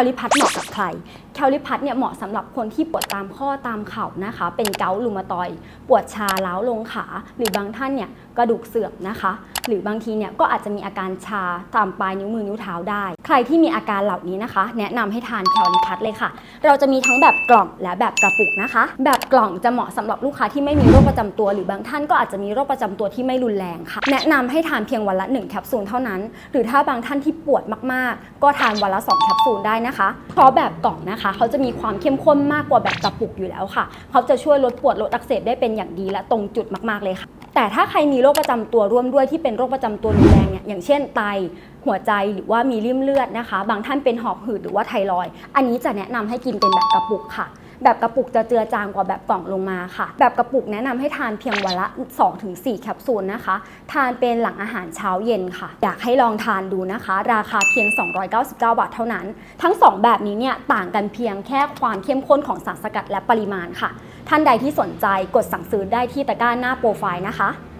ลลิพัทเหมาะกับใคร แคลลิพัทเนี่ยเหมาะสำหรับคนที่ปวดตามข้อตามเข่านะคะ เป็นเกาต์รูมาตอยปวดชาล้าวลงขา หรือบางท่านเนี่ยกระดูกเสื่อมนะคะ หรือบางทีเนี่ยก็อาจจะมีอาการชาตามปลายนิ้วมือนิ้วเท้าได้ ใครที่มีอาการเหล่านี้นะคะ แนะนำให้ทานแคลลิพัทเลยค่ะ เราจะมีทั้งแบบกล่องและแบบกระปุกนะคะ แบบกล่องจะเหมาะสำหรับลูกค้าที่ไม่มีโรคประจำตัว หรือบางท่านก็อาจจะมีโรคประจำตัวที่ไม่รุนแรงค่ะ แนะนำให้ทานเพียงวันละ1แคปซูลเท่านั้น หรือถ้าบางท่านที่ปวดมากๆ ก็ทานวันละ2แคปซูลได้นะคะเพราะแบบกล่องนะคะเขาจะมีความเข้มข้นมากกว่าแบบกระปุกอยู่แล้วค่ะ เขาจะช่วยลดปวดลดอักเสบได้เป็นอย่างดีและตรงจุดมากๆเลยค่ะ แต่ถ้าใครมีโรคประจำตัวร่วมด้วยที่เป็นโรคประจำตัวรุนแรงเนี่ยอย่างเช่นไตหัวใจหรือว่ามีริ่มเลือดนะคะ บางท่านเป็นหอบหืดหรือว่าไทรอย อันนี้จะแนะนำให้กินเป็นแบบกระปุกค่ะ แบบกระปุกจะเจือจางกว่าแบบกล่องลงมาค่ะ แบบกระปุกแนะนำให้ทานเพียงวันละ 2-4 แคปซูลนะคะ ทานเป็นหลังอาหารเช้าเย็นค่ะ อยากให้ลองทานดูนะคะ ราคาเพียง 299 บาทเท่านั้น ทั้ง 2 แบบนี้เนี่ยต่างกันเพียงแค่ความเข้มข้นของสารสกัดและปริมาณค่ะ ท่านใดที่สนใจกดสั่งซื้อได้ที่ตะกร้าหน้าโปรไฟล์นะคะ